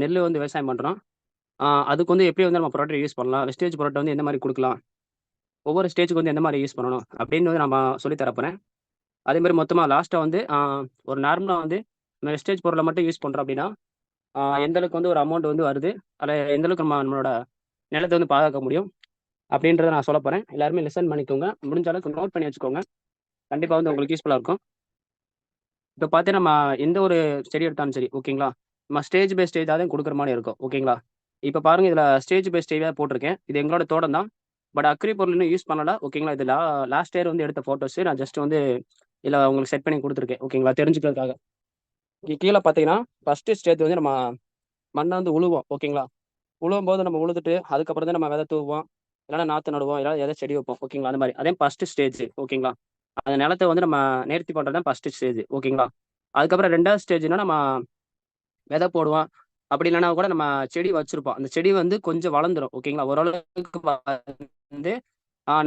நெல் வந்து விவசாயம் பண்ணுறோம் அதுக்கு வந்து எப்படி வந்து நம்ம ப்ராடக்ட் யூஸ் பண்ணலாம்? வெஸ்டேஜ் ப்ராடக்ட் வந்து எந்த மாதிரி கொடுக்கலாம்? ஒவ்வொரு ஸ்டேஜுக்கு வந்து எந்த மாதிரி யூஸ் பண்ணணும்? அப்படின்னு வந்து நம்ம சொல்லி தரப்போகிறேன் அதே மாதிரி மொத்தமாக லாஸ்ட்டாக வந்து ஒரு நார்மலாக வந்து நம்ம வெஸ்டேஜ் பொருளை மட்டும் யூஸ் பண்ணுறோம் அப்படின்னா எந்த அளவுக்கு வந்து ஒரு அமௌண்ட் வந்து வருது? அதில் எந்த அளவுக்கு நம்ம நம்மளோட நிலத்தை வந்து பாதுகாக்க முடியும்? அப்படின்றத நான் சொல்ல போகிறேன் எல்லாருமே லெசன் பண்ணிக்கோங்க. முடிஞ்ச அளவுக்கு நோட் பண்ணி வச்சுக்கோங்க. கண்டிப்பாக வந்து உங்களுக்கு யூஸ்ஃபுல்லாக இருக்கும். இப்போ பார்த்து நம்ம எந்த ஒரு செடி எடுத்தாலும் சரி ஓகேங்களா நம்ம ஸ்டேஜ் பை ஸ்டேஜாக தான் கொடுக்குற மாதிரி இருக்கும். ஓகேங்களா இப்போ பாருங்கள் இதில் ஸ்டேஜ் பை ஸ்டேஜாக போட்டிருக்கேன். இது எங்களோட தோட்டம் தான். பட் அக்ரி பொருள் இன்னும் யூஸ் பண்ணல ஓகேங்களா இது லா லாஸ்ட் இயர் வந்து எடுத்த ஃபோட்டோஸ் நான் ஜஸ்ட் வந்து இதில் உங்களுக்கு செட் பண்ணி கொடுத்துருக்கேன். ஓகேங்களா தெரிஞ்சுக்கிறதுக்காக. இங்கே கீழே பார்த்தீங்கன்னா ஃபஸ்ட்டு ஸ்டேஜ் வந்து நம்ம மண்ணை வந்து உழுவோம். ஓகேங்களா உழுவும் போது நம்ம உழுதுட்டு அதுக்கப்புறம் தான் நம்ம விதை தூவோம் இல்லைன்னா நாற்று நடுவோம். இல்லை எதாவது செடி வைப்போம். ஓகேங்களா அந்த மாதிரி. அதே ஃபஸ்ட்டு ஸ்டேஜ் ஓகேங்களா அந்த நிலத்தை வந்து நம்ம நேர்த்தி பண்ணுறது தான் ஃபஸ்ட்டு ஸ்டேஜ் ஓகேங்களா அதுக்கப்புறம் ரெண்டாவது ஸ்டேஜ்னா நம்ம விதை போடுவோம் அப்படி இல்லைன்னா கூட நம்ம செடி வச்சிருப்போம். அந்த செடி வந்து கொஞ்சம் வளர்ந்துடும் ஓகேங்களா ஓரளவுக்கு வந்து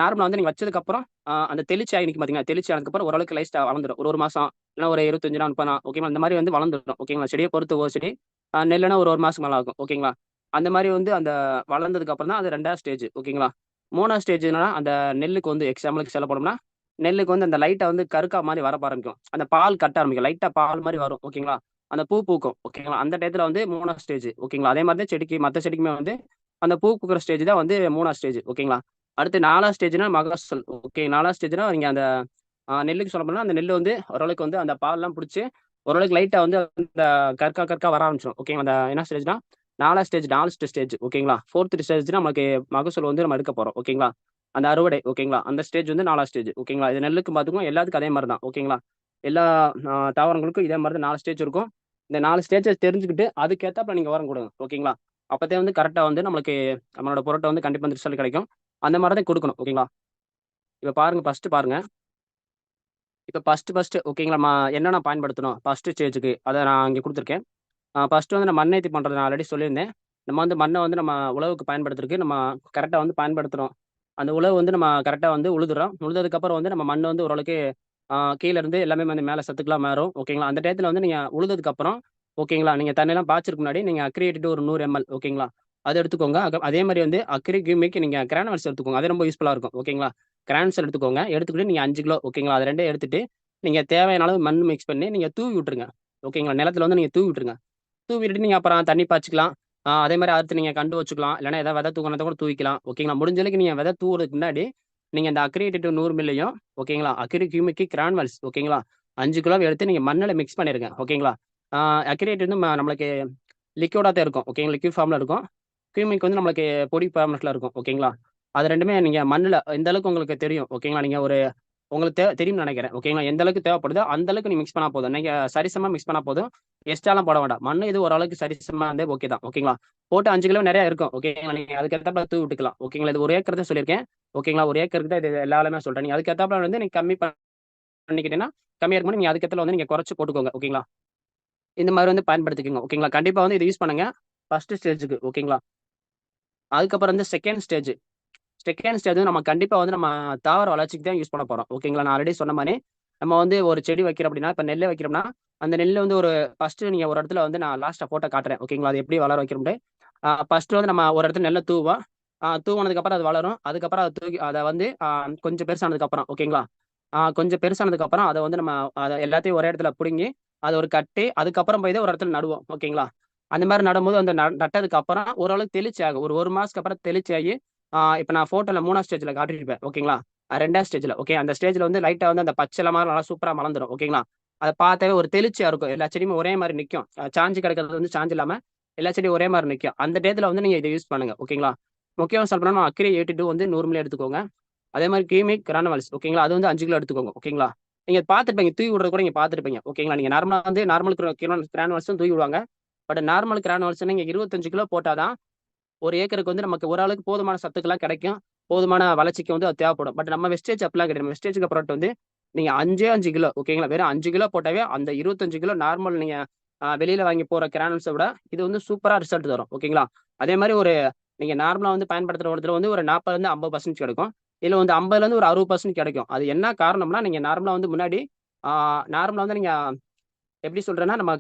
நார்மலாக வந்து நீங்கள் வச்சதுக்கப்புறம் அந்த தெளிச்சி ஆகிக்கு பார்த்தீங்கன்னா தெளிச்சி ஆனதுக்கப்புறம் ஓரளவுக்கு லைஸ்ட்டாக வளர்ந்துடும் ஒரு ஒரு மாதம் இல்லைனா ஒரு இருபத்தஞ்சு நாள் முப்பது நாள் ஓகேங்களா அந்த மாதிரி வந்து வளர்ந்துடும் ஓகேங்களா செடியை பொறுத்து ஒரு செடி நெல்லுனா ஒரு ஒரு மாதம் மேலே ஆகும் ஓகேங்களா அந்த மாதிரி வந்து அந்த வளர்ந்ததுக்கு அப்புறம் தான் அது ரெண்டாவது ஸ்டேஜ் ஓகேங்களா மூணாவது ஸ்டேஜ் என்னன்னா அந்த நெல்லுக்கு வந்து எக்ஸாம்பிளுக்கு செல்ல போனோம்னா நெல்லுக்கு வந்து அந்த லைட்டை வந்து கருக்கா மாதிரி வர ஆரம்பிக்கும். அந்த பால் கட்ட ஆரம்பிக்கும். லைட்டாக பால் மாதிரி வரும் ஓகேங்களா அந்த பூ பூக்கும் ஓகேங்களா அந்த டயத்துல வந்து மூணாவது ஸ்டேஜ் ஓகேங்களா அதே மாதிரி தான் செடிக்கு மற்ற செடிக்குமே வந்து அந்த பூ பூக்கிற ஸ்டேஜ் தான் வந்து மூணாவது ஸ்டேஜ் ஓகேங்களா அடுத்து நாலாவது ஸ்டேஜ்னா மகசூல் ஓகே நாலாவது ஸ்டேஜ்னா நீங்கள் அந்த நெல்லுக்கு சொல்ல போனால் அந்த நெல் வந்து ஓரளவுக்கு வந்து அந்த பால்லாம் பிடிச்சி ஓரளவுக்கு லைட்டாக வந்து அந்த கற்கா கற்கா வர ஆரம்பிச்சிடும் ஓகேங்களா அந்த என்ன ஸ்டேஜ்னா நாலாம் ஸ்டேஜ் நாலு ஸ்டேஜ் ஓகேங்களா ஃபோர்த் ஸ்டேஜ் நமக்கு மகசூல் வந்து நம்ம எடுக்க போகிறோம் ஓகேங்களா அந்த அறுவடை ஓகேங்களா அந்த ஸ்டேஜ் வந்து நாலா ஸ்டேஜ் ஓகேங்களா இது நெல்லுக்கு பார்த்துக்கும் எல்லாத்துக்கும் அதே மாதிரி தான் ஓகேங்களா எல்லா தாவரங்களுக்கும் இதே மாதிரி தான் நாலு ஸ்டேஜ் இருக்கும். இந்த நாலு ஸ்டேஜஸ் தெரிஞ்சுக்கிட்டு அதுக்கேற்றப்ப நீங்கள் உரம் கொடுங்க ஓகேங்களா? அப்போதே வந்து கரெக்டாக வந்து நம்மளுக்கு நம்மளோட பொருட்டை வந்து கண்டிப்பாக வந்து ரிசல்ட் கிடைக்கும். அந்த மாதிரி தான் கொடுக்கணும் ஓகேங்களா? இப்போ பாருங்க ஃபஸ்ட்டு பாருங்க. இப்போ ஃபஸ்ட்டு ஃபஸ்ட்டு ஓகேங்களா? என்னென்ன பயன்படுத்தணும்? ஃபஸ்ட்டு ஸ்டேஜுக்கு அதை நான் இங்கே கொடுத்துருக்கேன். ஃபஸ்ட்டு வந்து நான் மண்ணேத்தி பண்ணுறது நான் ஆல்ரெடி சொல்லியிருந்தேன். நம்ம வந்து மண்ணை வந்து நம்ம உழவுக்கு பயன்படுத்துறதுக்கு நம்ம கரெக்டாக வந்து பயன்படுத்துகிறோம் அந்த உழவு வந்து நம்ம கரெக்டாக வந்து உழுதுறோம். உழுதுறதுக்கப்புறம் வந்து நம்ம மண்ணை வந்து ஓரளவுக்கு கீழே இருந்து எல்லாமே வந்து மேலே சத்துக்கெல்லாம் மாறும். ஓகேங்களா? அந்த டயத்தில் வந்து நீங்கள் உழுதுக்கப்புறம் ஓகேங்களா? நீங்கள் தண்ணியெல்லாம் பாய்ச்சிருக்கு முன்னாடி நீங்கள் அக்ரியேட்டு ஒரு நூறு எம்எல் ஓகேங்களா? அது எடுத்துக்கோங்க. அதே மாதிரி வந்து அக்ரி கியூமிக் நீங்கள் கிரானவல்ஸ் எடுத்துக்கோங்க. அது ரொம்ப யூஸ்ஃபுல்லாக இருக்கும். ஓகேங்களா? கிரான்ஸ் எடுத்துக்கோங்க. எடுத்துக்கிட்டு நீங்கள் அஞ்சு கிலோ ஓகேங்களா? அது ரெண்டே எடுத்துட்டு நீங்கள் தேவையான அளவு மண் மிக்ஸ் பண்ணி நீங்கள் தூவி விட்டுருங்க. ஓகேங்களா? நிலத்துல வந்து நீங்கள் தூவி விட்டுருங்க. தூவி விட்டுட்டு நீங்கள் அப்புறம் தண்ணி பாய்ச்சிக்கலாம். அதே மாதிரி அடுத்து நீங்கள் கண்டு வச்சுக்கலாம். இல்லைன்னா ஏதாவது விதை தூக்கினதை கூட தூக்கிக்கலாம் ஓகேங்களா? முடிஞ்ச அளவுக்கு நீங்கள் விதை தூவுறதுக்கு முன்னாடி நீங்கள் இந்த அக்ரிடேட்டிவ் நூறு மில்லையும் ஓகேங்களா? அக்ரி கியூமிக்கு கிரான்வல்ஸ் ஓகேங்களா? அஞ்சு கிலோ எடுத்து நீங்கள் மண்ணில் மிக்ஸ் பண்ணிடுங்க ஓகேங்களா? அக்ரிடேட் வந்து நம்மளுக்கு லிக்யூடாக தான் இருக்கும் ஓகேங்களா? லிக்யூட் ஃபார்மில் இருக்கும். கியூமிக் வந்து நம்மளுக்கு பொடி ஃபார்மில் இருக்கும் ஓகேங்களா? அது ரெண்டுமே நீங்கள் மண்ணில் எந்த அளவுக்கு உங்களுக்கு தெரியும் ஓகேங்களா? நீங்கள் ஒரு உங்களுக்கு தேவை தெரியும்னு நினைக்கிறேன். ஓகேங்களா எந்த அளவுக்கு தேவைப்படுதோ அந்த அளவுக்கு நீ மிக்ஸ் பண்ணா போதும். நீங்க சரிசமா மிக்ஸ் பண்ணா போதும். எக்ஸ்ட்ராலாம் போட வேண்டாம். மண் இது ஓரளவுக்கு சரிசமா இருந்தே ஓகே தான். ஓகேங்களா போட்டு அஞ்சு கிலோ நிறைய இருக்கும். ஓகேங்களா நீங்க அதுக்கேற்ற தூ விட்டுக்கலாம். ஓகேங்களா இது ஒரு ஏக்கர் தான் சொல்லியிருக்கேன். ஓகேங்களா ஒரு ஏக்கருக்கு தான் இது எல்லாருமே சொல்றேன். நீங்க அதுக்கேற்ற வந்து நீங்க கம்மி பண்ணிக்கிட்டீங்கன்னா கம்மியா இருக்கும். நீங்க அதுக்கேற்ற வந்து நீங்க குறைச்சு போட்டுக்கோங்க. ஓகேங்களா இந்த மாதிரி வந்து பயன்படுத்திக்கோங்க. ஓகேங்களா கண்டிப்பா வந்து இது யூஸ் பண்ணுங்க. ஃபர்ஸ்ட் ஸ்டேஜுக்கு ஓகேங்களா அதுக்கப்புறம் வந்து செகண்ட் ஸ்டேஜ் செகண்ட் ஸ்டேஜ் நம்ம கண்டிப்பாக வந்து நம்ம தாவர வளர்ச்சிக்கு தான் யூஸ் பண்ண போகிறோம் ஓகேங்களா நான் ஆல்ரெடி சொன்ன மாதிரி நம்ம வந்து ஒரு செடி வைக்கிறோம் அப்படின்னா இப்போ நெல்லை வைக்கிறோம்னா அந்த நெல் வந்து ஒரு ஃபர்ஸ்ட் நீங்கள் ஒரு இடத்துல வந்து நான் லாஸ்ட்டாக ஃபோட்டோ காட்டுறேன். ஓகேங்களா அது எப்படி வளர வைக்கிறோம்ட்டு ஃபர்ஸ்ட் வந்து நம்ம ஒரு இடத்துல நெல்லை தூவோம். தூவனதுக்கப்புறம் அது வளரும். அதுக்கப்புறம் அதை தூக்கி அதை வந்து கொஞ்சம் பெருசானதுக்கப்புறம் ஓகேங்களா கொஞ்சம் பெருசானதுக்கப்புறம் அதை வந்து நம்ம அதை எல்லாத்தையும் ஒரே இடத்துல பிடுங்கி அதை ஒரு கட்டி அதுக்கப்புறம் போய் ஒரு இடத்துல நடுவோம். ஓகேங்களா அந்த மாதிரி நடும்போது அந்த நட்டதுக்கு அப்புறம் ஓரளவுக்கு தெளிச்சி ஆகும். ஒரு ஒரு மாசத்துக்கு அப்புறம் தெளிச்சி ஆகி இப்போ நான் ஃபோட்டோவில் மூணா ஸ்டேஜில் காட்டிருப்பேன் ஓகேங்களா ரெண்டாவது ஸ்டேஜில் ஓகே அந்த ஸ்டேஜில் வந்து லைட்டாக வந்து அந்த பச்சை மாதிரி நல்லா சூப்பராக மலர்ந்துடும் ஓகேங்களா அதை பார்த்தாவே ஒரு தெளிச்சியாக இருக்கும் எல்லா செடியுமே ஒரே மாதிரி நிற்கும் சாஞ்சு கிடக்கிறது வந்து சாஞ்சு இல்லாமல் எல்லா செடியும் ஒரே மாதிரி நிற்கும் அந்த டேத்தில் வந்து நீங்கள் இதை யூஸ் பண்ணுங்க ஓகேங்களா முக்கியம் சொல்லணும்னா அக்கிரி எயிட்டி டூ வந்து நூறு மில்லி எடுத்துக்கோங்க. அதே மாதிரி கியூமிக் கிரானவல்ஸ் ஓகேங்களா அது வந்து அஞ்சு கிலோ எடுத்துக்கோங்க ஓகேங்களா நீங்க பார்த்துருப்பீங்க தூய் விடுறது கூட நீங்க பார்த்துருப்பீங்க ஓகேங்களா நீங்க நார்மலா வந்து நார்மல் கிரானவல்ஸும் தூய் விடுவாங்க. பட் நார்மல் கிரானவல்ஸ் நீங்க இருபத்தஞ்சு கிலோ போட்டாதான் ஒரு ஏக்கருக்கு வந்து நமக்கு ஓரளவுக்கு போதுமான சத்துக்கெல்லாம் கிடைக்கும். போதுமான வளர்ச்சிக்கு வந்து அது தேவைப்படும். பட் நம்ம வெஸ்டேஜ் அப்படிலாம் கிடையாது. வெஸ்டேஜுக்கு ப்ராடக்ட் வந்து நீங்க அஞ்சே அஞ்சு கிலோ ஓகேங்களா வெறும் அஞ்சு கிலோ போட்டாவே அந்த இருபத்தஞ்சு கிலோ நார்மல் நீங்க வெளியில வாங்கி போற கிரானல்ஸை விட இது வந்து சூப்பரா ரிசல்ட் தரும். ஓகேங்களா அதே மாதிரி ஒரு நீங்க நார்மலா வந்து பயன்படுத்துற இடத்துல வந்து ஒரு நாற்பதுல இருந்து ஐம்பது பர்சன்ட் கிடைக்கும். இதுல வந்து ஐம்பதுல இருந்து ஒரு அறுபது பர்சன்ட் கிடைக்கும். அது என்ன காரணம்னா நீங்க நார்மலா வந்து முன்னாடி நார்மலா வந்து நீங்க எப்படி சொல்றேன்னா நம்ம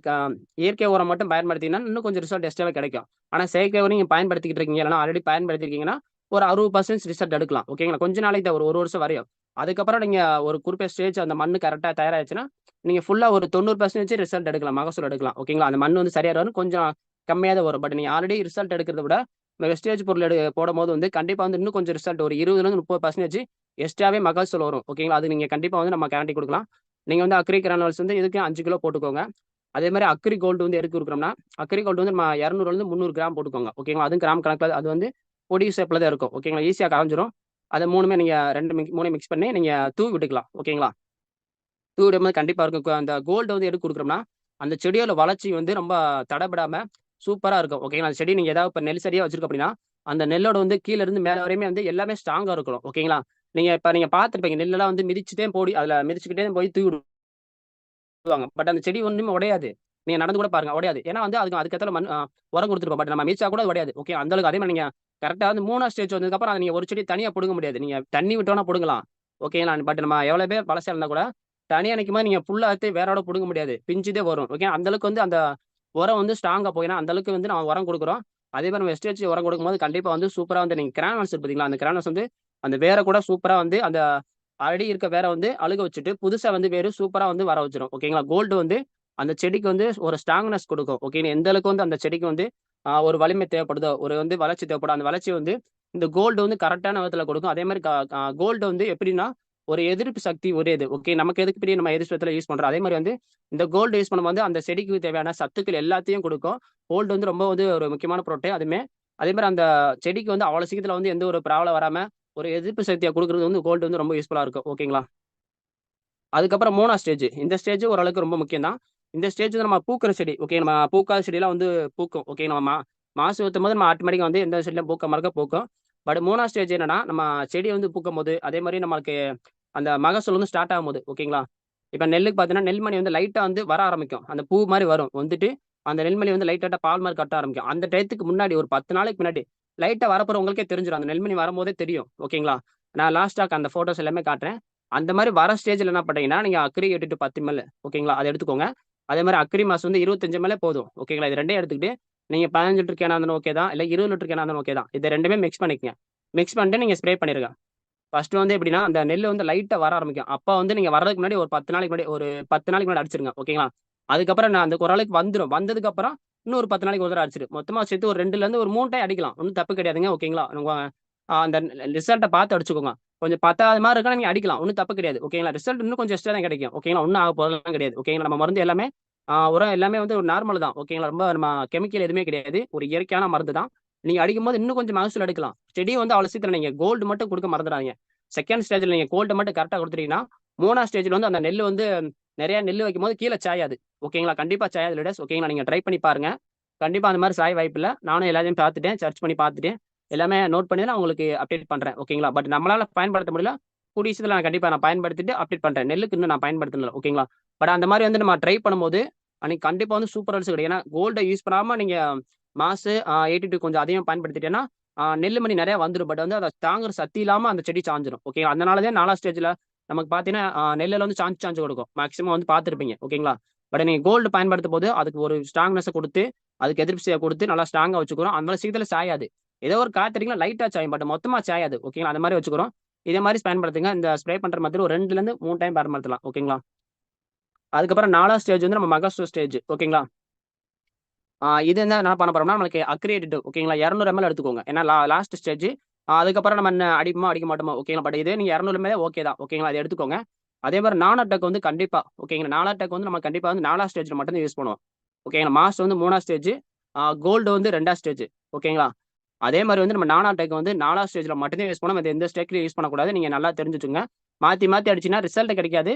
இயற்கை உரம் மட்டும் பயன்படுத்திங்கன்னா இன்னும் கொஞ்சம் ரிசல்ட் எக்ஸ்ட்ராவே கிடைக்கும். ஆனா செயற்கை உரம் நீங்க பயன்படுத்திக்கிட்டு இருக்கீங்க இல்லைன்னா ஆல்ரெடி பயன்படுத்திருக்கீங்கன்னா ஒரு அறுபது பர்சன்ட் ரிசல்ட் எடுக்கலாம். ஓகேங்களா கொஞ்ச நாளைக்கு தான் ஒரு ஒரு வருஷம் வரையும். அதுக்கப்புறம் நீங்க ஒரு குறிப்பிட்ட ஸ்டேஜ் அந்த மண்ணு கரெக்டாக தயாராச்சுன்னா நீங்க ஃபுல்லா ஒரு தொண்ணூறு பர்சன்டேஜ் ரிசல்ட் எடுக்கலாம் மகசூல் எடுக்கலாம். ஓகேங்களா அந்த மண் வந்து சரியா வரும் கொஞ்சம் கம்மியாக தான் வரும். பட் நீங்க ஆல்ரெடி ரிசல்ட் எடுக்கிறத விட வெஸ்டேஜ் பொருள் எடு போடும்போது வந்து கண்டிப்பா வந்து இன்னும் கொஞ்சம் ரிசல்ட் ஒரு இருபதுலேருந்து முப்பது பர்சன்டேஜ் எக்ஸ்ட்ராவே மகசூல் வரும். ஓகேங்களா அது நீங்க கண்டிப்பா வந்து நம்ம கேரண்டி கொடுக்கலாம். நீங்க வந்து அக்ரி கிரானல்ஸ் வந்து இதுக்கு அஞ்சு கிலோ போட்டுக்கோங்க. அதே மாதிரி அக்ரி கோல்டு வந்து எடுத்து கொடுக்குறோம்னா அக்ரி கோல்டு வந்து நம்ம இரநூறுலேருந்து முந்நூறு கிராம் போட்டுக்கோங்க. ஓகேங்களா அதுவும் கிராம் கணக்கில் அது வந்து பொடி ஷேப்பில் தான் இருக்கும். ஓகேங்களா ஈஸியாக கரைஞ்சிரும். அதை மூணுமே நீங்கள் ரெண்டு மிக் மூணு மிக்ஸ் பண்ணி நீங்கள் தூவி விட்டுக்கலாம். ஓகேங்களா தூவி விடும்போது கண்டிப்பாக இருக்கும். அந்த கோல்டு வந்து எடுத்து கொடுக்குறோம்னா அந்த செடியோட வளர்ச்சி வந்து ரொம்ப தடைபடாம சூப்பராக இருக்கும். ஓகேங்களா அந்த செடி நீங்கள் ஏதாவது இப்போ நெல் செடியாக வச்சிருக்கோம் அப்படின்னா அந்த நெல்லோட வந்து கீழே இருந்து மேலே வரையுமே வந்து எல்லாமே ஸ்ட்ராங்காக இருக்கணும். ஓகேங்களா நீங்கள் இப்போ நீங்கள் பார்த்துருப்பீங்க நெல்லெல்லாம் வந்து மிதிச்சுட்டே போடி அதில் மிதிச்சுக்கிட்டே போய் தூவி விடுவாங்க. பட் அந்த செடி ஒன்றுமே உடையாது. நீங்க நடந்து கூட பாருங்க உடையாது. ஏன்னா வந்து அதுக்கு அதுக்கேற்ற மண் உரம் கொடுத்துருப்போம். பட் நம்ம மிதிச்சா கூட உடையாது. ஓகே அந்த அளவுக்கு அதே மாதிரி நீங்க கரெக்டாக வந்து மூணா ஸ்டேஜ் வந்ததுக்கப்புறம் அதை நீங்க ஒரு செடி தனியாக பிடுங்க முடியாது. நீங்க தண்ணி விட்டோம்னா பிடுங்கலாம். ஓகேங்களா பட் நம்ம எவ்வளோ பேர் பழசா இருந்தால் கூட தனியா நிற்கும் போது நீங்க ஃபுல்லாக எடுத்து வேறோட பிடுங்க முடியாது. பிஞ்சுதே வரும். ஓகே அந்த அளவுக்கு வந்து அந்த உரம் வந்து ஸ்ட்ராங்கா போயினா அந்த அளவுக்கு வந்து நம்ம உரம் கொடுக்குறோம். அதே மாதிரி நம்ம வெஸ்டேஜ் உரம் கொடுக்கும்போது கண்டிப்பாக வந்து சூப்பராக வந்து நீங்கள் கிரானல்ஸ் பார்த்தீங்களா அந்த கிரானல்ஸ் வந்து அந்த வேற கூட சூப்பராக வந்து அந்த ஆல்ரெடி இருக்க வேற வந்து அழுக வச்சுட்டு புதுசாக வந்து வேறு சூப்பராக வந்து வர வச்சிடும் ஓகேங்களா கோல்டு வந்து அந்த செடிக்கு வந்து ஒரு ஸ்ட்ராங்னஸ் கொடுக்கும். ஓகே எந்த அளவுக்கு வந்து அந்த செடிக்கு வந்து ஒரு வலிமை தேவைப்படுதோ ஒரு வந்து வளர்ச்சி தேவைப்படும் அந்த வளர்ச்சி வந்து இந்த கோல்டு வந்து கரெக்டான விதத்தில் கொடுக்கும். அதே மாதிரி கோல்டு வந்து எப்படின்னா ஒரு எதிர்ப்பு சக்தி ஒரே இது ஓகே நமக்கு எதுக்கு பெரிய நம்ம எதிர்ப்பு யூஸ் பண்றோம்? அதே மாதிரி வந்து இந்த கோல்டு யூஸ் பண்ணும்போது அந்த செடிக்கு தேவையான சத்துக்கள் எல்லாத்தையும் கொடுக்கும். கோல்டு வந்து ரொம்ப வந்து ஒரு முக்கியமான ப்ரோட்டை அதுமே அதே மாதிரி அந்த செடிக்கு வந்து அவ்வளோ சீக்கிரத்தில் வந்து எந்த ஒரு ப்ராப்ளம் வராம ஒரு எதிர்ப்பு சக்தியை கொடுக்குறது வந்து கோல்டு வந்து ரொம்ப யூஸ்ஃபுல்லாக இருக்கும். ஓகேங்களா அதுக்கப்புறம் மூணா ஸ்டேஜ் இந்த ஸ்டேஜ் ஓரளவுக்கு ரொம்ப முக்கியம் தான் இந்த ஸ்டேஜ் வந்து நம்ம பூக்கிற செடி ஓகே நம்ம பூக்காத செடியெல்லாம் வந்து பூக்கும் ஓகே நம்ம மாசு ஊற்றும் போது நம்ம ஆட்டோமேட்டிக்காக வந்து எந்த செடியிலும் பூக்க மறக்க பூக்கும். பட் மூணா ஸ்டேஜ் என்னன்னா நம்ம செடியை வந்து பூக்கும் போது அதே மாதிரி நம்மளுக்கு அந்த மகசூல் வந்து ஸ்டார்ட் ஆகும்போது ஓகேங்களா இப்போ நெல்லுக்கு பார்த்தீங்கன்னா நெல்மணி வந்து லைட்டாக வந்து வர ஆரம்பிக்கும். அந்த பூ மாதிரி வரும். வந்துட்டு அந்த நெல்மணி வந்து லைட்டாக பால் மாதிரி கட்ட ஆரம்பிக்கும். அந்த டயத்துக்கு முன்னாடி ஒரு பத்து நாளைக்கு முன்னாடி லைட்டை வரப்போற உங்களுக்கே தெரிஞ்சிடும் அந்த நெல்மணி வரும்போதே தெரியும். ஓகேங்களா நான் லாஸ்ட்டாக அந்த ஃபோட்டோஸ் எல்லாமே காட்டுறேன். அந்த மாதிரி வர ஸ்டேஜில் என்ன பண்ணுறீங்கன்னா நீங்கள் அக்ரி எட்டு டு பத்து மேலே ஓகேங்களா அதை எடுத்துக்கோங்க. அதே மாதிரி அக்ரி மாதம் வந்து இருபத்தஞ்சு மேலே போதும். ஓகேங்களா இது ரெண்டே எடுத்துக்கிட்டு நீங்கள் பதினஞ்சு லிட்டர் கேனா இருந்தாலும் ஓகே தான் இல்லை இருபது லிட்டர் கேனா இருந்தாலும் ஓகே தான். இது ரெண்டுமே மிக்ஸ் பண்ணிக்கங்க. மிக்ஸ் பண்ணிட்டு நீங்கள் ஸ்ப்ரே பண்ணிருங்க. ஃபர்ஸ்ட் வந்து எப்படின்னா அந்த நெல் வந்து லைட்டாக வர ஆரம்பிக்கும். அப்போ வந்து நீங்கள் வரதுக்கு முன்னாடி ஒரு பத்து நாளைக்கு முன்னாடி ஒரு பத்து நாளைக்கு முன்னாடி அடிச்சிருங்க. ஓகேங்களா அதுக்கப்புறம் நான் அந்த குரலுக்கு வந்துடும் வந்ததுக்கப்புறம் இன்னொரு பத்து நாளைக்கு ஒரு தடவை அடிச்சிரு மொத்தமாக சேர்த்து ஒரு ரெண்டுல இருந்து ஒரு மூணு டைம் அடிக்கலாம். ஒன்றும் தப்பு கிடையாதுங்க ஓகேங்களா அந்த ரிசல்ட்டை பார்த்து அடிச்சுக்கோங்க. கொஞ்சம் பத்தாவது மாதிரி இருக்கா நீங்கள் அடிக்கலாம். ஒன்றும் தப்பு கிடையாது ஓகேங்களா ரிசல்ட் இன்னும் கொஞ்சம் எக்ஸ்ட்ரா தான் கிடைக்கும் ஓகேங்களா ஒன்றும் ஆக போதெல்லாம் கிடையாது ஓகேங்களா நம்ம மருந்து எல்லாமே உரம் எல்லாமே வந்து ஒரு நார்மல் தான் ஓகேங்களா ரொம்ப நம்ம கெமிக்கல் எதுவுமே கிடையாது ஒரு இயற்கையான மருந்து தான். நீங்கள் அடிக்கும் போது இன்னும் கொஞ்சம் மகசூல் எடுக்கலாம் செடியை வந்து அவ்வளோ சீக்கிரம் நீங்கள் கோல்டு மட்டும் கொடுக்க மறந்துடாதீங்க. செகண்ட் ஸ்டேஜில் நீங்கள் கோல்டு மட்டும் கரெக்டாக கொடுத்துட்டீங்கன்னா மூணாம் ஸ்டேஜில் வந்து அந்த நெல் வந்து நிறைய நெல் வைக்கும் போது கீழே சாயாது. ஓகேங்களா? கண்டிப்பாக சாயாது லீடர்ஸ் ஓகேங்களா? நீங்கள் ட்ரை பண்ணி பாருங்க. கண்டிப்பாக அந்த மாதிரி சாய் வாய்ப்பு இல்லை. நானும் எல்லாத்தையும் பார்த்துட்டேன் சர்ச் பண்ணி பார்த்துட்டேன். எல்லாமே நோட் பண்ணி நான் உங்களுக்கு அப்டேட் பண்ணுறேன் ஓகேங்களா? பட் நம்மளால் பயன்படுத்த முடியல. கூடிய விஷயத்தில் நான் கண்டிப்பாக நான் பயன்படுத்திட்டு அப்டேட் பண்ணுறேன் நெல்லுக்கு இன்னும் நான் பயன்படுத்தல ஓகேங்களா? பட் அந்த மாதிரி வந்து நம்ம ட்ரை பண்ணும்போது அன்னைக்கு கண்டிப்பாக வந்து சூப்பர் ரிசல்ட் கிடையாது. ஏன்னா கோல்டை யூஸ் பண்ணாமல் நீங்கள் மாசு எயிட்டி டூ கொஞ்சம் அதிகம் பயன்படுத்திட்டேன்னா நெல் மணி நிறையா வந்துடும் பட் வந்து அதை தாங்குற சக்தி இல்லாமல் அந்த செடி சாஞ்சிடும் ஓகே அதனாலதான் நாலாம் ஸ்டேஜில் நமக்கு பார்த்தீங்கன்னா நெல்லில் வந்து சாஞ்சு சாஞ்சு கொடுக்கும். மேக்ஸிமம் வந்து பார்த்துருப்பீங்க. ஓகேங்களா? பட் நீங்கள் கோல்டு பயன்படுத்தும் போது அதுக்கு ஒரு ஸ்ட்ராங்னஸை கொடுத்து அதுக்கு எதிர்ப்பு கொடுத்து நல்லா ஸ்ட்ராங்காக வச்சுக்கிறோம். அந்த சீக்கிரத்தில் சாயாது. ஏதோ ஒரு காத்திரிக்கலாம் லைட்டாக சாயும். பட் மொத்தமாக சாயாது. ஓகேங்களா? அந்த மாதிரி வச்சுக்கிறோம். இதே மாதிரி பயன்படுத்துங்க. இந்த ஸ்ப்ரே பண்ணுற மாதிரி ஒரு ரெண்டுலேருந்து மூணு டைம் பயன்படுத்தலாம். ஓகேங்களா? அதுக்கப்புறம் நாலாவது ஸ்டேஜ் வந்து நம்ம மகஸ்டோ ஸ்டேஜ் ஓகேங்களா? இது என்ன என்ன பண்ண போறோம்னா நம்மளுக்கு அக்ரியேட்டட் ஓகேங்களா? இரநூறு எம்எல் எடுத்துக்கோங்க. ஏன்னா லாஸ்ட் ஸ்டேஜ் அதுக்கப்புறம் நம்ம என்ன அடிப்போமா அடிக்க மாட்டோமா? ஓகேங்களா பட் இதே நீங்கள் இரநூறுமே ஓகே தான். ஓகேங்களா அதை எடுத்துக்கோங்க. அதே மாதிரி நான் அட்டாக் வந்து கண்டிப்பாக ஓகேங்களா நாலா அட்டாக் வந்து நம்ம கண்டிப்பாக வந்து நாலா ஸ்டேஜில் மட்டும் யூஸ் பண்ணுவோம். ஓகேங்களா மாஸ்ட் வந்து மூணா ஸ்டேஜ் கோல்டு வந்து ரெண்டா ஸ்டேஜ் ஓகேங்களா அதே மாதிரி வந்து நம்ம நானா டேக் வந்து நாலா ஸ்டேஜில் மட்டும்தான் யூஸ் பண்ணோம் எந்த ஸ்டேக்லையும் யூஸ் பண்ணக்கூடாது. நீங்கள் நல்லா தெரிஞ்சுச்சுங்க மாற்றி மாற்றி அடிச்சுன்னா ரிசல்ட் கிடைக்காது.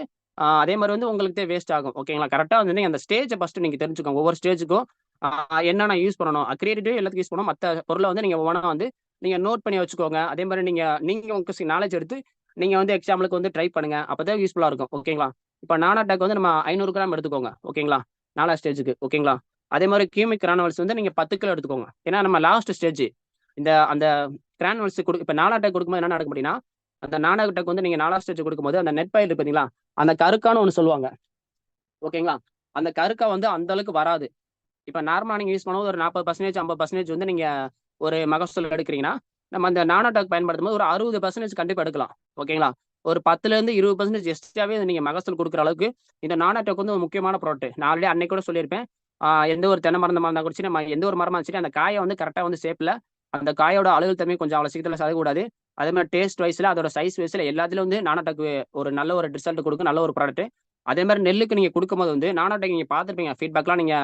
அதே மாதிரி வந்து உங்களுக்கு வேஸ்ட் ஆகும். ஓகேங்களா கரெக்டாக வந்து அந்த ஸ்டேஜை ஃபஸ்ட்டு நீங்கள் தெரிஞ்சுக்கோங்க. ஒவ்வொரு ஸ்டேஜுக்கும் என்னென்ன யூஸ் பண்ணணும்? அக்ரியேட்டிவ் எல்லாத்துக்கும் யூஸ் பண்ணணும். மற்ற பொருளை வந்து நீங்கள் ஒவ்வொன்றா வந்து நீங்க நோட் பண்ணி வச்சுக்கோங்க. அதே மாதிரி நீங்க நீங்க உங்களுக்கு நாலேஜ் எடுத்து நீங்க வந்து எக்ஸாம்பிளுக்கு வந்து ட்ரை பண்ணுங்க. அப்பதான் யூஸ்ஃபுல்லா யூஸ்ஃபுல்லாக இருக்கும். ஓகேங்களா இப்போ நானா டேக் வந்து நம்ம ஐநூறு கிராம் எடுத்துக்கோங்க. ஓகேங்களா நாலா ஸ்டேஜுக்கு ஓகேங்களா அதே மாதிரி கியூமிக் கிரானுவல்ஸ் வந்து நீங்க பத்து கிலோ எடுத்துக்கோங்க. ஏன்னா நம்ம லாஸ்ட் ஸ்டேஜ் இந்த அந்த கிரானுவல்ஸ் கொடு இப்போ நானாட்டாக் டேக் கொடுக்கும்போது என்ன நடக்கும் அப்படின்னா அந்த நானாட்டாக் வந்து நீங்க நாலா ஸ்டேஜ் கொடுக்கும்போது அந்த நெட் பயிர் பார்த்தீங்களா அந்த கருக்கான்னு ஒன்று சொல்லுவாங்க. ஓகேங்களா அந்த கருக்கா வந்து அந்த அளவுக்கு வராது. இப்ப நார்மலா நீங்க யூஸ் பண்ணும்போது ஒரு 40% 50% வந்து நீங்க ஒரு மகசூல் எடுக்கிறீங்கன்னா, நம்ம அந்த நானோ பயன்படுத்தும் போது ஒரு அறுபது பர்சன்டேஜ் கண்டிப்பாக எடுக்கலாம். ஓகேங்களா? ஒரு 10லேருந்து 20% எக்ஸ்ட்ராவே நீங்க மகசூல் கொடுக்குற அளவுக்கு இந்த நானோ டெக் வந்து ஒரு முக்கியமான ப்ராடக்ட். நான் ஆல்ரெடி அன்னைக்கு கூட சொல்லியிருப்பேன். எந்த ஒரு தென்னை மரமா இருந்தா குடிச்சு நம்ம எந்த ஒரு மரமா இருந்துச்சு அந்த காயை வந்து கரெக்டா வந்து ஷேப்ல அந்த காயோட அளவு தன்மை கொஞ்சம் அவ்வளோ சீக்கிரத்தில சிதறக்கூடாது. அதே மாதிரி டேஸ்ட் வைஸ்ல அதோட சைஸ் வைஸ்ல எல்லாத்துலயும் வந்து நானோடக் ஒரு நல்ல ஒரு ரிசல்ட் கொடுக்கும் நல்ல ஒரு ப்ராடக்ட். அதே மாதிரி நெல்லுக்கு நீங்க குடுக்கும்போது வந்து நானோ டெக் நீங்க பார்த்திருப்பீங்க. ஃபீட்பேக்லாம் நீங்க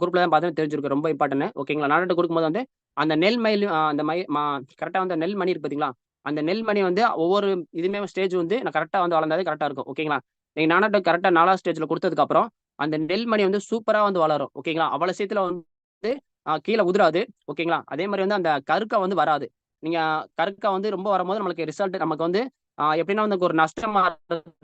குரூப்ல தான் பார்த்தீங்கன்னா தெரிஞ்சிருக்கு ரொம்ப இம்பார்ட்டன்ட் ஓகேங்களா? நானோ கொடுக்கும்போது குடுக்கும்போது வந்து அந்த நெல் மயில் அந்த மை கரெக்டாக வந்து நெல் மணி இருக்கு பார்த்தீங்களா? அந்த நெல் மணி வந்து ஒவ்வொரு இதுவுமே ஸ்டேஜ் வந்து நான் கரெக்டாக வந்து வளர்ந்தாலே கரெக்டாக இருக்கும். ஓகேங்களா? நீங்க நானோ டெக் கரெக்ட்டா 4வது ஸ்டேஜ்ல குடுத்ததுக்கு அப்புறம், அந்த நெல் மணி வந்து சூப்பரா வந்து வளரும். ஓகேங்களா? அவ்வளோ சீக்கிரத்தில வந்து கீழே உதிராது. ஓகேங்களா? அதே மாதிரி வந்து அந்த கருக்கா வந்து வராது. நீங்க கருக்கா வந்து ரொம்ப வரும்போது நம்மளுக்கு ரிசல்ட் நமக்கு வந்து எப்படின்னா வந்து ஒரு நஷ்டமா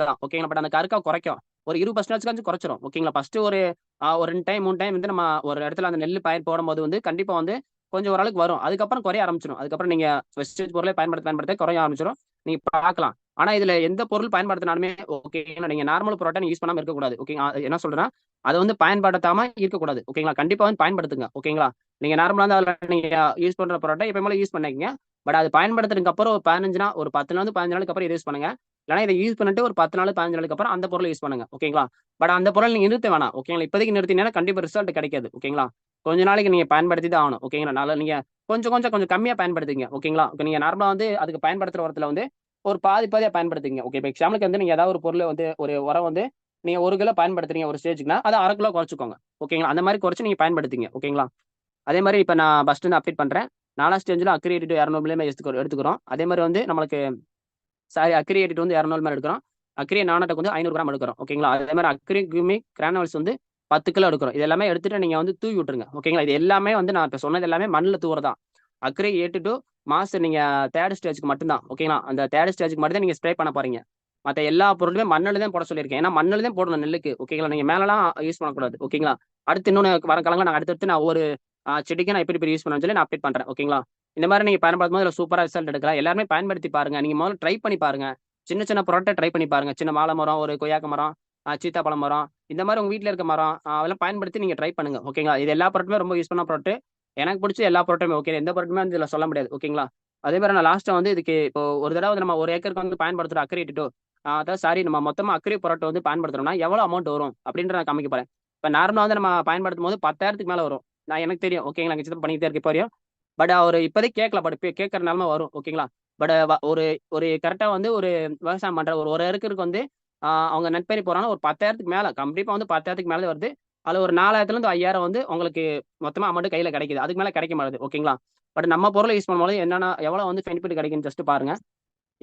தான். ஓகேங்களா? பட் அந்த கருக்கா குறைக்கும். ஒரு 20% குறைச்சிரும். ஓகேங்களா? ஃபர்ஸ்ட் ஒரு ஒரு ரெண்டு டைம், மூணு டைம் வந்து நம்ம ஒரு இடத்துல அந்த நெல் பயிர் போடும்போது வந்து கண்டிப்பாக வந்து கொஞ்சம் ஓரளவுக்கு வரும். அதுக்கப்புறம் குறைய ஆரம்பிச்சிடும் அதுக்கப்புறம் நீங்க வெஸ்டேஜ் பொருளே பயன்படுத்த பயன்படுத்த குறைய ஆரம்பிச்சிடும் நீங்க பார்க்கலாம். ஆனா இதுல எந்த பொருள் பயன்படுத்தினாலுமே ஓகே நீங்க நார்மல் பரோட்டா நீங்க யூஸ் பண்ணாம இருக்கக்கூடாது. ஓகேங்களா? என்ன சொல்றேன்னா, அதை வந்து பயன்படுத்தாம இருக்கக்கூடாது. ஓகேங்களா? கண்டிப்பா வந்து பயன்படுத்துங்க. ஓகேங்களா? நீங்க நார்மலா வந்து அதுல நீங்க யூஸ் பண்ற பரோட்டா எப்பயும் யூஸ் பண்ணிக்கங்க. பட் அது பயன்படுத்துறதுக்கு அப்புறம் ஒரு 15 நாள் ஒரு 10 நாள் 15 நாளுக்கு அப்புறம் யூஸ் பண்ணுங்க. இல்லைனா இதை யூஸ் பண்ணிட்டு ஒரு 10 நாள் 15 நாளுக்கு அப்புறம் அந்த பொருளை யூஸ் பண்ணுங்க. ஓகேங்களா? பட் அந்த பொருள் நீங்க நிறுத்த வேணாம். ஓகேங்களா? இப்போதைக்கு நிறுத்தினீங்கன்னா கண்டிப்பா ரிசல்ட் கிடைக்காது. ஓகேங்களா? கொஞ்ச நாளைக்கு நீங்க பயன்படுத்தி தான் ஆகணும். ஓகேங்களா? நல்லா நீங்க கொஞ்சம் கொஞ்சம் கொஞ்சம் கம்மியா பயன்படுத்துங்க ஓகேங்களா? நீங்கள் நீங்க நார்மலா வந்து அதுக்கு பயன்படுத்துற உரத்துல வந்து ஒரு பாதி பாதியா பயன்படுத்துங்க ஓகே. இப்போ எக்ஸாம்பிளுக்கு வந்து நீங்க ஏதாவது ஒரு பொருள் வந்து ஒரு உரம் வந்து நீங்க ஒரு கிலோ பயன்படுத்துறீங்க ஒரு ஸ்டேஜ்க்குன்னா, அத 1/2 கிலோ குறைச்சிக்கோங்க ஓகேங்களா? அந்த மாதிரி குறைச்சு நீங்க பயன்படுத்துங்க ஓகேங்களா? அதே மாதிரி இப்போ நான் ஃபஸ்ட்டு வந்து அப்டேட் பண்றேன். 4வது ஸ்டேஜ்ல அக்ரி 200 மில்லிமீட்டர் எடுத்துக்கிறோம் எடுத்துக்கிறோம். அதே மாதிரி வந்து நம்மளுக்கு சாரி அக்ரி எடிட் வந்து இரநூறு மேலே எடுக்கிறோம். அக்ரி நானோ வந்து ஐநூறு கிராம் எடுக்கிறோம். ஓகேங்களா? அதே மாதிரி அக்ரி கிரானவல்ஸ் வந்து 10 கிலோ எடுக்கிறோம். இது எல்லாமே எடுத்துட்டு நீங்கள் வந்து தூவி விட்டுருங்க. ஓகேங்களா? இது எல்லாமே வந்து நான் இப்போ சொன்னது எல்லாமே மண்ணில் தூவுறது தான். அக்ரி ஏட்டு டூ மாஸ் நீங்க 3 ஸ்டேஜ்க்கு மட்டும்தான் ஓகேங்களா? அந்த தேர்ட் ஸ்டேஜ்க்கு மட்டும் தான் நீங்கள் ஸ்ப்ரே பண்ண போறீங்க. மற்ற எல்லா பொருளுமே மண்ணில் தான் போட சொல்லியிருக்கேன். ஏன்னா மண்ணில் தான் போடணும் நெல்லுக்கு. ஓகேங்களா? நீங்கள் மேலலாம் யூஸ் பண்ணக்கூடாது. ஓகேங்களா? அடுத்து இன்னொன்று வர காலங்கள்ல நான் அடுத்தடுத்து நான் ஒரு செடிக்கு நான் எப்படி எப்படி யூஸ் பண்ணணும்னு சொல்லி நான் அப்டேட் பண்ணுறேன் ஓகேங்களா? இந்த மாதிரி நீங்க பயன்படுத்தும் போது சூப்பரா ரிசல்ட் எடுக்கலாம். எல்லாருமே பயன்படுத்தி பாருங்க. நீங்க முதல்ல ட்ரை பண்ணி பாருங்க. சின்ன சின்ன புரோட்டா ட்ரை பண்ணி பாருங்க. சின்ன வாழை மரம், ஒரு கொய்யாக்க மரம், அ சீத்தாப்பழ மரம், இந்த மாதிரி உங்க வீட்ல இருக்க மரம் அதெல்லாம் பயன்படுத்தி நீங்க ட்ரை பண்ணுங்க. ஓகேங்களா? இது எல்லா புரோட்டுமே ரொம்ப யூஸ் பண்ண ப்ராடக்ட் எனக்கு பிடிச்ச எல்லா ப்ராடக்ட்டுமே ஓகே. எந்த ப்ராடக்ட்டுமே வந்து இதுல சொல்ல முடியாது. ஓகேங்களா? அதே மாதிரி நான் லாஸ்ட்டாக வந்து இதுக்கு இப்போ ஒரு தடவ வந்து நம்ம ஒரு ஏக்கருக்கு வந்து பயன்படுத்துகிற அக்ரி 8 அதாவது சாரி நம்ம மொத்தமாக அக்ரி ப்ராடக்ட் வந்து பயன்படுத்துறோம்னா, எவ்வளோ அமௌண்ட் வரும் அப்படின்ற நான் காமிக்க போகிறேன் இப்போ நார்மலாக வந்து நம்ம பயன்படுத்தும் போது பத்தாயிரத்துக்கு மேலே வரும். நான் எனக்கு தெரியும். ஓகேங்களா? நான் சித்தம் பண்ணிக்கிட்டே இருக்க போறியும் பட் அவர் இப்போதைக்கு கேட்கல. பட் இப்போ கேட்கற நிலமை வரும். ஓகேங்களா? பட் ஒரு ஒரு கரெக்டாக வந்து ஒரு விவசாயம் பண்ணுற ஒரு ஒரு ஏக்கருக்கு வந்து அவங்க நெற்பயிர் போகிறாங்கன்னா ஒரு பத்தாயிரத்துக்கு மேலே கண்டிப்பாக வந்து பத்தாயிரத்துக்கு மேலே வருது. அதில் ஒரு 4,000லேருந்து 5,000 வந்து உங்களுக்கு மொத்தமாக அமௌண்ட் கையில் கிடைக்குது. அதுக்கு மேலே கிடைக்க மாட்டுது. ஓகேங்களா? பட் நம்ம பொருளை யூஸ் பண்ணும்போது என்னென்ன எவ்வளோ வந்து பெனிஃபிட் கிடைக்கும்னு ஜஸ்ட் பாருங்க.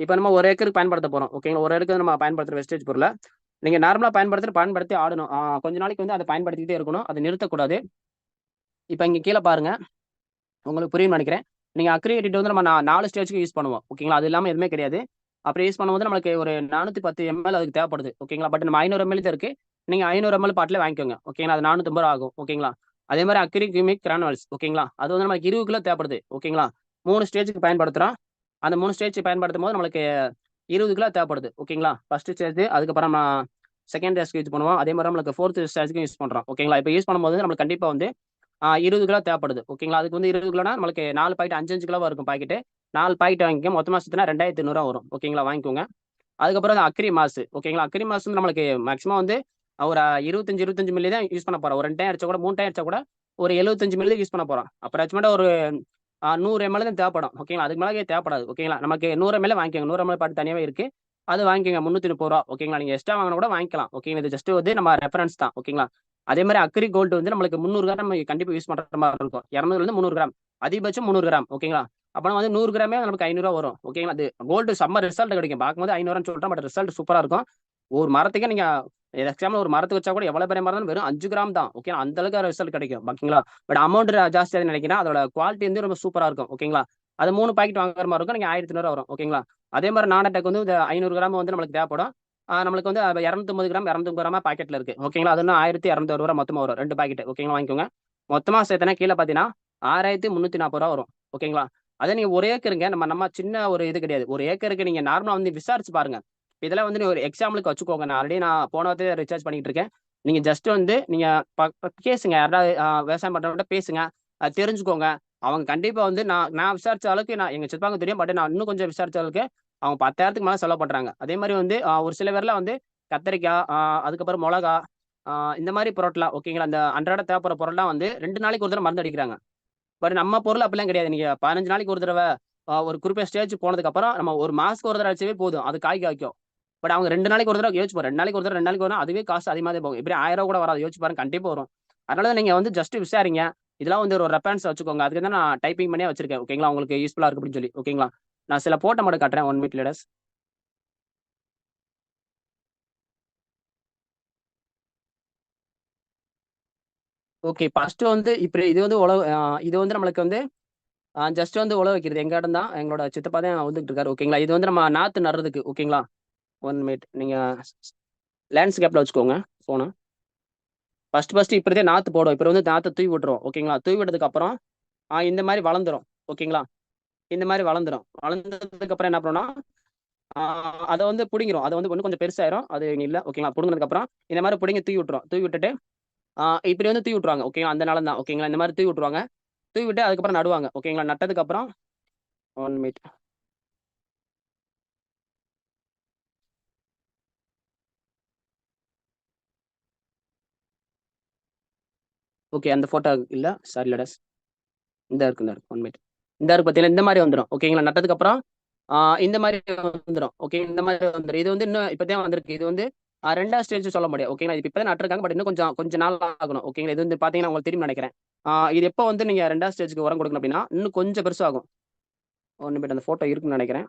இப்போ நம்ம ஒரு ஏக்கருக்கு பயன்படுத்த போகிறோம் ஓகேங்களா? ஒரு ஏக்கருக்கு நம்ம பயன்படுத்துகிற வெஸ்டேஜ் பொருளை நீங்கள் நார்மலாக பயன்படுத்துகிற பயன்படுத்தி ஆடணும். கொஞ்ச நாளைக்கு வந்து அதை பயன்படுத்திக்கிட்டே இருக்கணும். அதை நிறுத்தக்கூடாது. இப்போ இங்கே கீழே பாருங்கள் உங்களுக்கு புரியும் நினைக்கிறேன் நீங்கள் அக்ரி வந்து நம்ம நாலு ஸ்டேஜ்க்கு யூஸ் பண்ணுவோம். ஓகேங்களா? அது இல்லாமல் எதுவுமே கிடையாது. அப்படி யூஸ் பண்ணும்போது நம்மளுக்கு ஒரு 410 எம்எல் அதுக்கு தேவைப்படுது. ஓகேங்களா? பட் நம்ம ஐநூறு எம்எல் தான் இருக்கு. நீங்கள் ஐநூறு எம்எல் பாட்டிலே வாங்கிக்கோங்க. ஓகேங்களா? அது நானூற்றி 450 ஆகும். ஓகேங்களா? அதே மாதிரி அக்ரி கியூமிக் கிரானுவல்ஸ் ஓகேங்களா? அது வந்து நமக்கு 20 கிலோ தேவைப்படுது. ஓகேங்களா? மூணு ஸ்டேஜுக்கு பயன்படுத்துகிறோம் அந்த மூணு ஸ்டேஜ் பயன்படுத்தும்போது நம்மளுக்கு 20 கிலோ தேவைப்படுது. ஓகேங்களா? ஃபர்ஸ்ட் ஸ்டேஜ் அதுக்கப்புறம் நம்ம செகண்ட் ஸ்டேஜ்க்கு யூஸ் பண்ணுவோம். அதே மாதிரி நம்மளுக்கு ஃபோர்த் ஸ்டேஜ்க்கும் யூஸ் பண்ணுறோம் ஓகேங்களா? இப்போ யூஸ் பண்ணும்போது நம்மளுக்கு கண்டிப்பாக வந்து இருபது கிலோ தேவைப்படுது. ஓகேங்களா? அதுக்கு வந்து 20 கிலோனா நம்மளுக்கு நாலு பாக்கெட் 5, 5 கிலோவா இருக்கும் பாக்கெட்டு. நாலு பாக்கெட் வாங்கிக்கோங்க. மொத்த சேர்த்துனா ரெண்டாயிரத்தி 2,800 வரும். ஓகேங்களா? வாங்கிக்கோங்க. அதுக்கப்புறம் அந்த அக்ரி மாசு ஓகேங்களா? அக்ரி மாசு வந்து நம்மளுக்கு மேக்ஸிமம் வந்து ஒரு 25, 25 மில்லி தான் யூஸ் பண்ண போறோம். ஒரு ரெண்டு டைம் அடிச்சா கூட மூணு டைம் அடிச்சா கூட ஒரு 75 மில்லி யூஸ் பண்ண போறோம். அப்ராக்ஸிமேட்டா ஒரு நூறு எம்எல் தான் தேவைப்படும். ஓகேங்களா? அதுக்கு மேலே தேவைப்படாது. ஓகேங்களா? நமக்கு நூறு எம்எல் வாங்கிக்கோங்க. நூறு எம்எல் பாட்டு தனியாக இருக்கு. அது வாங்கிக்கோங்க. ரூ. 330 ஓகேங்களா? நீங்க எக்ஸ்ட்ரா வாங்கினா கூட வாங்கிக்கலாம். ஓகேங்களா? இது ஜஸ்ட் வந்து நம்ம ரெஃபரன்ஸ் தான். ஓகேங்களா? அதே மாதிரி அக்ரி கோல்டு வந்து நம்மளுக்கு 300 கிராம் நம்ம கண்டிப்பா யூஸ் பண்ற மாதிரி இருக்கும். 200லேருந்து 300 கிராம். அதிகபட்சம் 300 கிராம். ஓகேங்களா? அப்புறம் வந்து நூறு கிராமே நமக்கு ரூ. 500 வரும். ஓகேங்களா? அது கோல்டு செம்ம ரிசல்ட் கிடைக்கும். பார்க்கும்போது 500ன்னு சொல்றேன். பட் ரிசல்ட் சூப்பரா இருக்கும். ஒரு மரத்துக்கே நீங்க எக்ஸாம்பிள் ஒரு மரத்துக்கு வச்சா கூட எவ்வளவு பெரிய மரம் இருந்தாலும் வெறும் அஞ்சு கிராம் தான். ஓகே அந்த அளவுக்கு ரிசல்ட் கிடைக்கும். ஓகேங்களா? பட் அமௌண்ட் ஜாஸ்தியாக நினைக்கிறேன். அதோட குவாலிட்டி வந்து ரொம்ப சூப்பரா இருக்கும். ஓகேங்களா? அது மூணு பாக்கெட் வாங்குற மாதிரி இருக்கும். நீங்க ஆயிரத்தி 1,800 வரும். ஓகேங்களா? அதே மாதிரி நானோ வந்து இந்த 500 கிராம் வந்து நம்மளுக்கு தேவைப்படும். நம்மளுக்கு வந்து 250 கிராம் 250 கிராமா பாக்கெட்ல இருக்கு. ஓகேங்களா? அது இன்னும் ரூ. 1,260 மொத்தமா வரும். ரெண்டு பாக்கெட். ஓகேங்களா? வாங்கிக்கோங்க. மொத்தமாக சேர்த்தனா கீழே பார்த்தீங்கன்னா, ஆறாயிரத்தி முந்நூற்றி நாற்பது ரூபா வரும். ஓகேங்களா? அதே நீங்கள் ஒரு ஏக்கருங்க. நம்ம நம்ம சின்ன ஒரு இது கிடையாது. ஒரு ஏக்கருக்கு நீங்கள் நார்மலாக வந்து விசாரிச்சு பாருங்க. இதெல்லாம் வந்து நீங்கள் ஒரு எக்ஸாம்பிளுக்கு வச்சுக்கோங்க. நான் ஆல்ரெடி நான் போன வாரத்திலே ரீசார்ஜ் பண்ணிட்டு இருக்கேன். நீங்கள் ஜஸ்ட் வந்து நீங்கள் ப பேசுங்க. யாராவது விவசாயம் பண்றவங்கட்ட பேசுங்க. தெரிஞ்சுக்கோங்க. அவங்க கண்டிப்பாக வந்து நான் நான் விசாரிச்ச அளவுக்கு நான் எங்கள் சித்தப்பாவுக்கு தெரியும். பட் நான் இன்னும் கொஞ்சம் விசாரிச்ச அளவுக்கு அவங்க பத்தாயிரத்துக்கு மேலே செலவு பண்ணுறாங்க அதே மாதிரி வந்து ஒரு சில பேர்லாம் வந்து கத்தரிக்காய், அதுக்கப்புறம் மிளகா இந்த மாதிரி பொருட்கள்லாம் ஓகேங்களா? அந்த அன்றாட தேவைப்படுற பொருள்லாம் வந்து ரெண்டு நாளைக்கு ஒரு தடவை மருந்து அடிக்கிறாங்க. பட் நம்ம பொருள் அப்படிலாம் கிடையாது. நீங்க 15 நாளைக்கு ஒரு தடவ, ஒரு குறிப்பிட்ட ஸ்டேஜ் போனதுக்கப்புறம் நம்ம ஒரு மாதத்துக்கு ஒரு தடவை அடிச்சவே போதும். அது காய் காய்க்கும். பட் அவங்க ரெண்டு நாளைக்கு ஒரு தடவை யோசிச்சு பாருங்க. 2 நாளைக்கு ஒரு தடவை ரெண்டு நாளைக்கு ஒரு அதுவே காசு அதிகமாக போகும். இப்படி ஆயிரம் ரூபா கூட வராது. யோசிச்சு பாருங்க. கண்டிப்பாக வரும். அதனால தான் நீங்க வந்து ஜஸ்ட் விசாரிங்க. இதெல்லாம் வந்து ஒரு ரெஃபரன்ஸ் வச்சுக்கோங்க. அதுக்கு தான் நான் டைப்பிங் பண்ணியே வச்சிருக்கேன். ஓகேங்களா? உங்களுக்கு யூஸ்ஃபுல்லா இருக்கும் அப்படின்னு சொல்லி. ஓகேங்களா? நான் சில போட்டோ மட்டும் காட்டுறேன். One minute leaders. Okay. First வந்து இப்போ இது வந்து உழவு இது வந்து நம்மளுக்கு வந்து ஜஸ்ட் வந்து உழவு வைக்கிறது. எங்க இடம் தான். எங்களோட சித்தப்பா தான் வந்துட்டு இருக்காரு. ஓகேங்களா? இது வந்து நம்ம நாத்து நடுறதுக்கு. ஓகேங்களா? One minute. நீங்க லேண்ட்ஸ்கேப்ல வச்சுக்கோங்க ஃபோன. ஃபர்ஸ்ட் ஃபர்ஸ்ட் இப்படிதான் நாத்து போடும். இப்போ வந்து நாற்று தூவி விட்டுருவோம். ஓகேங்களா? தூவி விட்டதுக்கு அப்புறம் இந்த மாதிரி வளர்ந்துரும். ஓகேங்களா? இந்த மாதிரி வளர்ந்துடும் வளர்ந்ததுக்கு அப்புறம் என்ன பண்ணோம்னா அதை வந்து பிடிங்கிறோம் அது வந்து இன்னும் கொஞ்சம் பெருசாயிரும். அது இல்லை ஓகேங்களா? பிடுங்கினதுக்கு அப்புறம் இந்த மாதிரி பிடிங்க தூவி விட்டுரும். தூவி விட்டுட்டு, ஆ இப்படி வந்து தூவி விட்டுருவாங்க. ஓகேங்களா? அந்த நிலம் தான். ஓகேங்களா? இந்த மாதிரி தூவி விட்டுருவாங்க. தூவி விட்டு அதுக்கப்புறம் நடுவாங்க. ஓகேங்களா? நட்டதுக்கு அப்புறம் ஒன் மினிட். ஓகே. அந்த ஃபோட்டோ இல்லை சாரி லடஸ் இந்த இருக்கு, இந்த இருக்கு. One minute. இந்த இருக்கு பார்த்தீங்களா? இந்த மாதிரி வந்துடும் ஓகேங்களா? நட்டதுக்கு அப்புறம் இந்த மாதிரி வந்துரும். ஓகே. இந்த மாதிரி வந்துடும் இது வந்து இன்னும் இப்போதான் வந்திருக்கு. இது வந்து அ 2வது ஸ்டேஜ் சொல்ல முடியாது. ஓகேங்களா? இது இப்ப நட்டுருக்காங்க. பட் இன்னும் கொஞ்சம் கொஞ்சம் நாள் ஆகணும். ஓகேங்களா? இது வந்து பார்த்தீங்கன்னா, உங்களுக்கு தெரியும்னு நினைக்கிறேன் இது எப்போ வந்து நீங்கள் 2வது ஸ்டேஜ்க்கு உரம் கொடுக்கணும் அப்படின்னா, இன்னும் கொஞ்சம் பெருசாகும். 1 நிமிடம் அந்த ஃபோட்டோ இருக்குன்னு நினைக்கிறேன்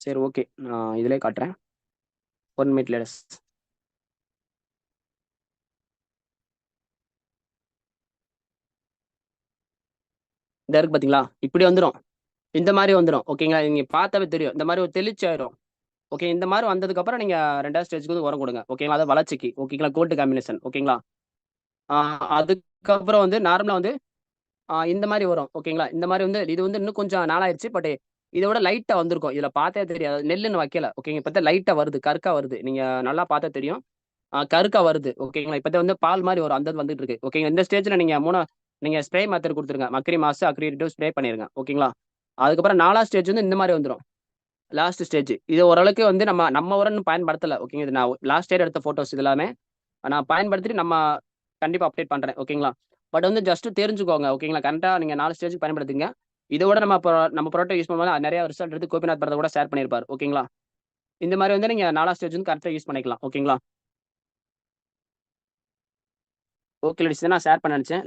சரி ஓகே. நான் இதிலே காட்டுறேன். One minute leaders. இந்த இருக்கு பார்த்தீங்களா? இப்படி வந்துடும் இந்த மாதிரி வந்துடும் ஓகேங்களா? நீங்க பார்த்தாவே தெரியும். இந்த மாதிரி ஒரு தெளிச்சாயிரும் ஓகே. இந்த மாதிரி வந்ததுக்கு அப்புறம் நீங்க 2வது ஸ்டேஜ்க்கு வந்து உரம் கொடுங்க ஓகேங்களா? அதாவது வளர்ச்சிக்கு. ஓகேங்களா? Gold combination. ஓகேங்களா? அதுக்கப்புறம் வந்து நார்மலா வந்து இந்த மாதிரி வரும். ஓகேங்களா? இந்த மாதிரி வந்து இது வந்து இன்னும் கொஞ்சம் நாளாயிருச்சு. பட் இதோட விட லைட்டா வந்திருக்கும். இதுல பார்த்தே தெரியாது. நெல்லுன்னு வைக்கல. ஓகேங்க. இப்போ லைட்டா வருது. கருக்கா வருது. நீங்க நல்லா பார்த்தா தெரியும். கருக்கா வருது. ஓகேங்களா? இப்பதான் வந்து பால் மாதிரி வரும். அந்த வந்துட்டு இருக்கு. ஓகேங்க. இந்த ஸ்டேஜ்ல நீங்க 3 நீங்கள் ஸ்ப்ரே மெத்தட் கொடுத்துருங்க மக்ரி மாசு, அக்ரிடேட்டிவ் ஸ்ப்ரே பண்ணிருங்க. ஓகேங்களா? அதுக்கப்புறம் நாலா ஸ்டேஜ் வந்து இந்த மாதிரி வந்துடும் லாஸ்ட் ஸ்டேஜ். இது ஓரளவுக்கு வந்து நம்ம நம்ம உரம் பயன்படுத்தலை ஓகேங்க. இது நான் லாஸ்ட் இயர் எடுத்த ஃபோட்டோஸ் இது எல்லாமே. நான் பயன்படுத்திட்டு நம்ம கண்டிப்பாக அப்டேட் பண்றேன். ஓகேங்களா? பட் வந்து ஜஸ்ட் தெரிஞ்சுக்கோங்க. ஓகேங்களா? கரெக்டாக நீங்கள் நாலு ஸ்டேஜ் பயன்படுத்துங்க. இதோட விட நம்ம இப்போ நம்ம ப்ராடக்ட் யூஸ் பண்ணும்போது நிறைய ரிசல்ட் எடுத்து கோபிநாத் பிரதர் கூட ஷேர் பண்ணியிருப்பார் ஓகேங்களா? இந்த மாதிரி வந்து நீங்கள் நாலா ஸ்டேஜ் வந்து கரெக்டாக யூஸ் பண்ணிக்கலாம். ஓகேங்களா? ஓகே லேடிஸ் நான் ஷேர் பண்ண நினச்சேன்